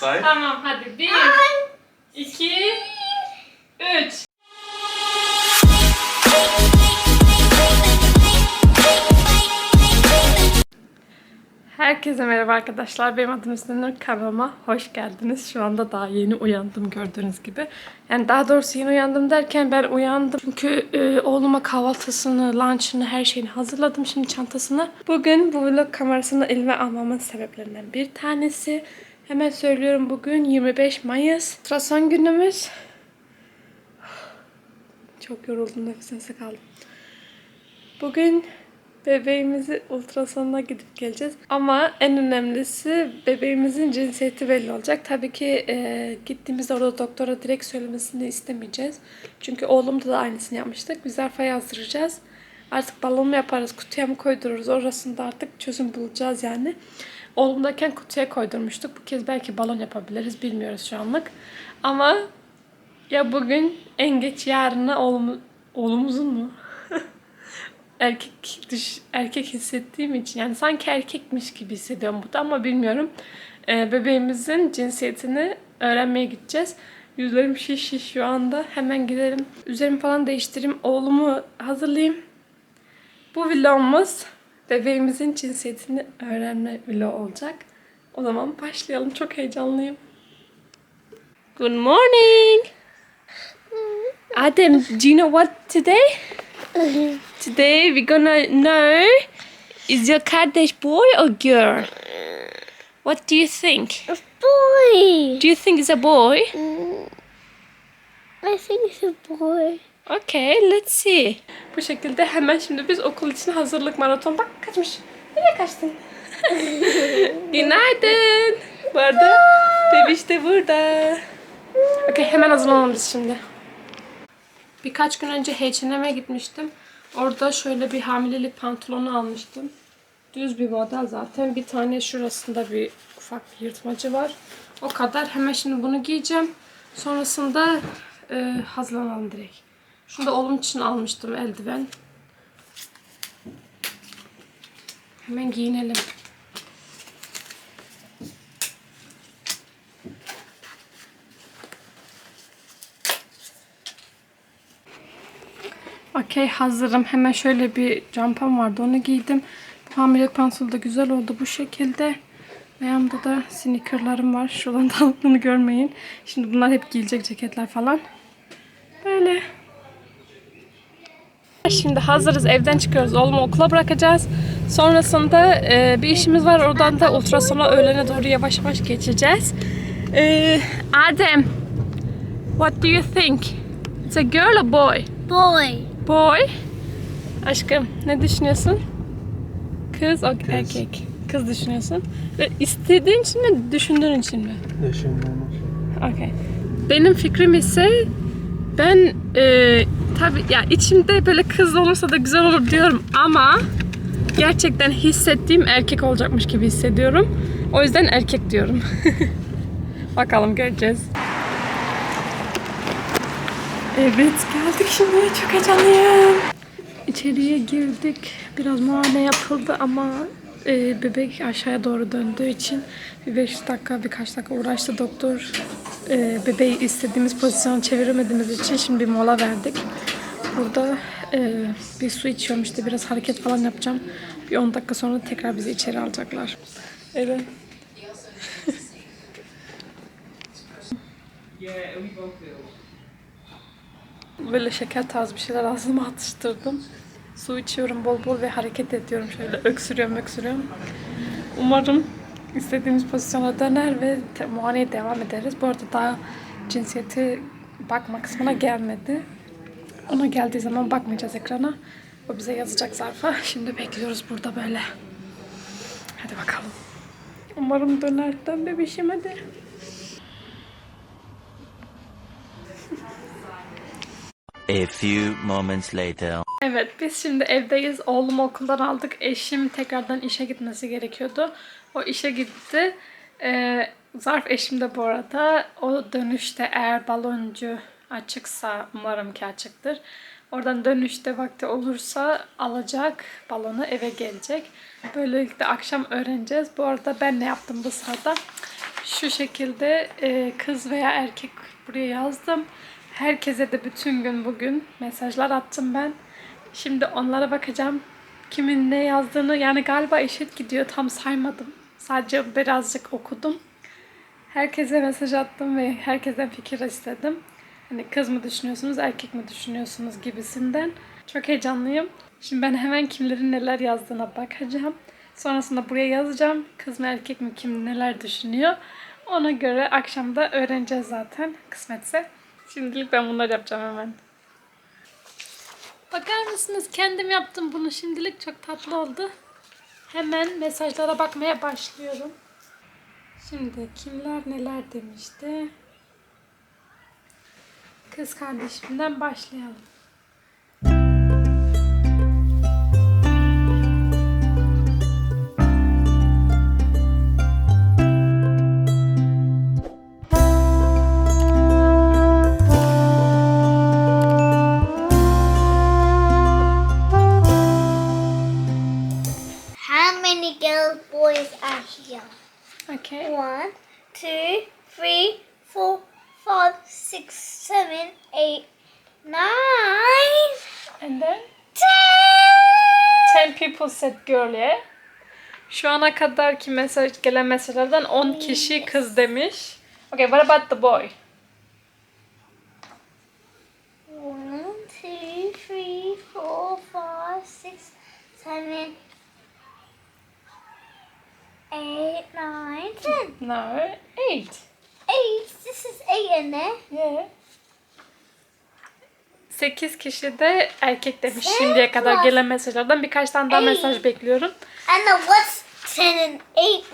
Say. Tamam hadi. Bir, iki, üç. Herkese merhaba arkadaşlar. Benim adım Üstünür. Kanalıma hoş geldiniz. Şu anda daha yeni uyandım gördüğünüz gibi. Yani daha doğrusu yeni uyandım derken ben uyandım. Çünkü e, oğluma kahvaltısını, lunchını, her şeyini hazırladım. Şimdi çantasını. Bugün bu vlog kamerasını elime almamın sebeplerinden bir tanesi. Hemen söylüyorum bugün 25 Mayıs. Ultrason günümüz. Çok yoruldum nefes nefese kaldım. Bugün bebeğimizi ultrasonuna gidip geleceğiz. Ama en önemlisi bebeğimizin cinsiyeti belli olacak. Tabii ki e, gittiğimizde orada doktora direkt söylemesini istemeyeceğiz. Çünkü oğlumda da aynısını yapmıştık. Biz zarfaya yazdıracağız. Artık balon mu yaparız, kutuya mı koydururuz? Orasında artık çözüm bulacağız yani. Oğlumdayken kutuya koydurmuştuk. Bu kez belki balon yapabiliriz. Bilmiyoruz şu anlık. Ama ya bugün en geç yarına oğlumu, oğlumuzun mu? erkek düş, erkek hissettiğim için yani sanki erkekmiş gibi hissediyorum burada ama bilmiyorum. Ee, bebeğimizin cinsiyetini öğrenmeye gideceğiz. Yüzlerim şiş şiş şu anda. Hemen gidelim. Üzerimi falan değiştireyim. Oğlumu hazırlayayım. Bu vlogumuz bebeğimizin cinsiyetini öğrenme vlogu olacak. O zaman başlayalım. Çok heyecanlıyım. Good morning. Adem, do you know what today? Today we're gonna know is your Kaddish boy or girl? What do you think? A boy. Do you think it's a boy? I think it's a boy. Okay, let's see. Bu şekilde hemen şimdi biz okul için hazırlık maraton. Bak kaçmış. Nereye kaçtın? Günaydın. Bu arada bebiş de burada. Okay, hemen hazırlanalım biz şimdi. Birkaç gün önce H&M'e gitmiştim. Orada şöyle bir hamilelik pantolonu almıştım. Düz bir model zaten. Bir tane şurasında bir ufak bir yırtmacı var. O kadar. Hemen şimdi bunu giyeceğim. Sonrasında e, hazırlanalım direkt. Şunu da oğlum için almıştım eldiven. Hemen giyinelim. Okey hazırım. Hemen şöyle bir jumpam vardı onu giydim. Bu hamilelik pantolonu da güzel oldu bu şekilde. Ayağımda da sneakerlarım var. Şuradan da bunu görmeyin. Şimdi bunlar hep giyilecek ceketler falan. Böyle. Şimdi hazırız. Evden çıkıyoruz. Oğlumu okula bırakacağız. Sonrasında e, bir işimiz var. Oradan da ultrasona öğlene doğru yavaş yavaş geçeceğiz. E, Adem, what do you think? It's a girl or boy? Boy. Boy. Aşkım ne düşünüyorsun? Kız, o erkek. Kız düşünüyorsun. Ve istediğin için mi, düşündüğün için mi? Okay. Benim fikrim ise ben e, tabi ya içimde böyle kız olursa da güzel olur diyorum ama gerçekten hissettiğim erkek olacakmış gibi hissediyorum. O yüzden erkek diyorum. Bakalım göreceğiz. Evet geldik şimdi çok heyecanlıyım. İçeriye girdik. Biraz muayene yapıldı ama e, bebek aşağıya doğru döndüğü için bir 5 dakika birkaç dakika uğraştı doktor. E, bebeği istediğimiz pozisyona çeviremediğimiz için şimdi bir mola verdik. Burada e, bir su içiyorum işte biraz hareket falan yapacağım. Bir 10 dakika sonra tekrar bizi içeri alacaklar. Evet. Böyle şeker tarzı bir şeyler ağzıma atıştırdım. Su içiyorum bol bol ve hareket ediyorum. Şöyle öksürüyorum öksürüyorum. Umarım istediğimiz pozisyona döner ve te- muayeneye devam ederiz. Bu arada daha cinsiyeti bakma kısmına gelmedi. Ona geldiği zaman bakmayacağız ekrana. O bize yazacak zarfa. Şimdi bekliyoruz burada böyle. Hadi bakalım. Umarım döner. Dön bebişim hadi. A few moments later. Evet biz şimdi evdeyiz. Oğlumu okuldan aldık. Eşim tekrardan işe gitmesi gerekiyordu. O işe gitti. Ee, zarf eşim de bu arada. O dönüşte eğer baloncu açıksa umarım ki açıktır. Oradan dönüşte vakti olursa alacak balonu eve gelecek. Böylelikle akşam öğreneceğiz. Bu arada ben ne yaptım bu sırada? Şu şekilde e, kız veya erkek buraya yazdım. Herkese de bütün gün bugün mesajlar attım ben. Şimdi onlara bakacağım. Kimin ne yazdığını yani galiba eşit gidiyor tam saymadım. Sadece birazcık okudum. Herkese mesaj attım ve herkesten fikir istedim. Hani kız mı düşünüyorsunuz, erkek mi düşünüyorsunuz gibisinden. Çok heyecanlıyım. Şimdi ben hemen kimlerin neler yazdığına bakacağım. Sonrasında buraya yazacağım. Kız mı erkek mi kim neler düşünüyor. Ona göre akşamda öğreneceğiz zaten kısmetse. Şimdilik ben bunları yapacağım hemen. Bakar mısınız? Kendim yaptım bunu. Şimdilik çok tatlı oldu. Hemen mesajlara bakmaya başlıyorum. Şimdi kimler neler demişti? Kız kardeşimden başlayalım. Girls, boys are here? Okay. One, two, three, four, five, six, seven, eight, nine, And then ten. 10 people said girl yeah. Şu ana kadar ki mesaj gelen mesajlardan 10 kişi kız demiş. Okay, what about the boy? One, two, three, four, five, six, seven, eight, nine, ten. No, 8. Eight. This is eight in there. Yeah. 8 kişi de erkek demiş şimdiye kadar gelen mesajlardan birkaç tane daha mesaj bekliyorum. And then what's ten and eight?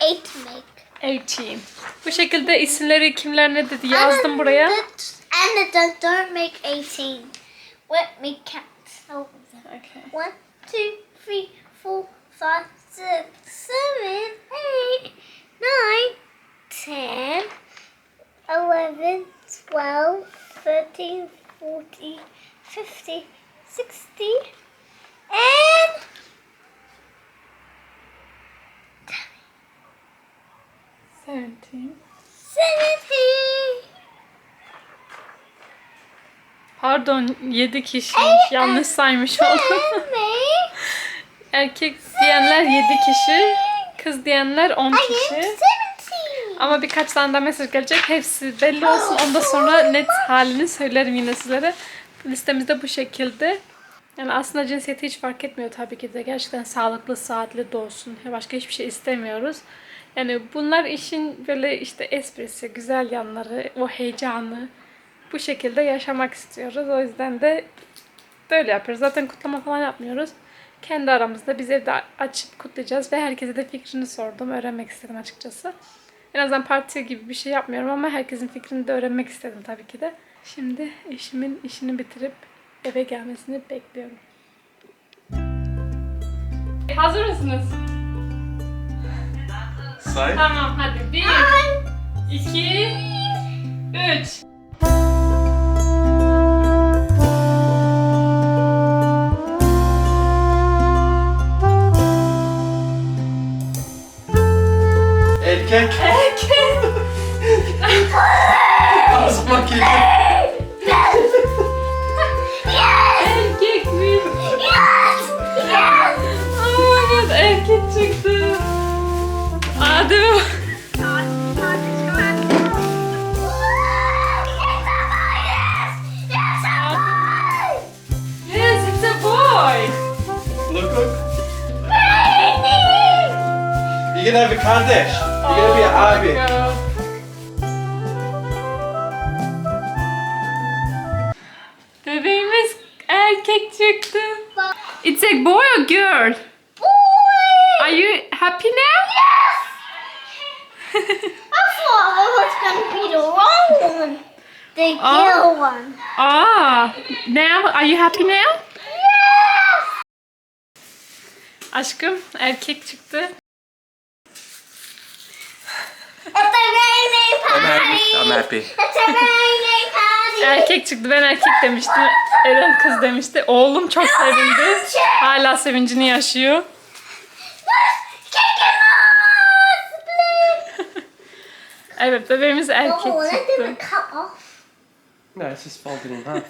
Eight make. 18. Bu şekilde isimleri kimler ne dedi yazdım buraya. And the don't, don't make eighteen. Let me count. Oh, Okay. One, two, three, four, five, six, seven, eight, nine, ten, eleven, twelve, thirteen, fourteen, fifty, sixty, and 17. seventeen. Pardon 7 kişiymiş. Yanlış saymış oldum. Erkek diyenler 7 kişi. Kız diyenler 10 I am kişi. Ama birkaç tane daha mesaj gelecek. Hepsi belli olsun. Ondan sonra net halini söylerim yine sizlere. Listemizde bu şekilde. Yani aslında cinsiyeti hiç fark etmiyor tabii ki de. Gerçekten sağlıklı, saatli doğsun. Başka hiçbir şey istemiyoruz. Yani bunlar işin böyle işte esprisi, güzel yanları, o heyecanı bu şekilde yaşamak istiyoruz. O yüzden de böyle yapıyoruz. Zaten kutlama falan yapmıyoruz. Kendi aramızda biz evde açıp kutlayacağız ve herkese de fikrini sordum. Öğrenmek istedim açıkçası. En azından parti gibi bir şey yapmıyorum ama herkesin fikrini de öğrenmek istedim tabii ki de. Şimdi eşimin işini bitirip eve gelmesini bekliyorum. Hazır mısınız? Say. Tamam hadi. Bir, iki, üç. Erkek. Erkek. Ağzıma girdi. Erkek mi? My god erkek çıktı. Adem. Yes, it's a boy. Look look. Bir gene bir kardeş. Gene bir abi. Bebeğimiz erkek çıktı. It's a boy or girl? Are you happy now? I thought I was gonna be the wrong one. The yellow one. Ah, now are you happy now? Yes! Aşkım erkek çıktı. It's a raining I'm happy. Erkek çıktı. Ben erkek demiştim. Eren kız demişti. Oğlum çok sevindi. Hala sevincini yaşıyor. Evet bebeğimiz erkek çıktı. No, just folded in half.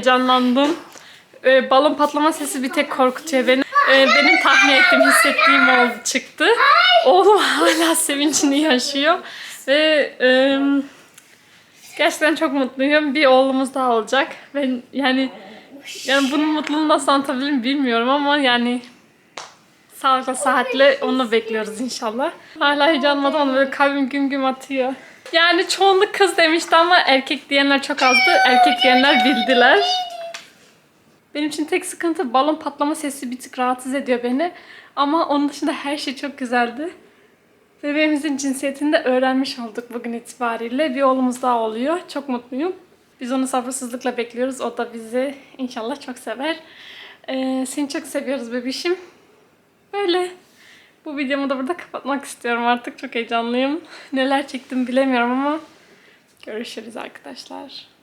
Heyecanlandım. Ee, balon patlama sesi bir tek korkutuyor beni. Ee, benim tahmin ettiğim, hissettiğim oldu çıktı. Oğlum hala sevincini yaşıyor. Ve e, gerçekten çok mutluyum. Bir oğlumuz daha olacak. Ben yani yani bunun mutluluğunu nasıl anlatabilirim bilmiyorum ama yani sağlıkla sıhhatle onu bekliyoruz inşallah. Hala heyecanlanmadan böyle kalbim güm güm atıyor. Yani çoğunluk kız demişti ama erkek diyenler çok azdı. Erkek diyenler bildiler. Benim için tek sıkıntı balon patlama sesi bir tık rahatsız ediyor beni. Ama onun dışında her şey çok güzeldi. Bebeğimizin cinsiyetini de öğrenmiş olduk bugün itibariyle. Bir oğlumuz daha oluyor. Çok mutluyum. Biz onu sabırsızlıkla bekliyoruz. O da bizi inşallah çok sever. Ee, seni çok seviyoruz bebişim. Böyle. Bu videomu da burada kapatmak istiyorum artık. Çok heyecanlıyım. Neler çektim bilemiyorum ama görüşürüz arkadaşlar.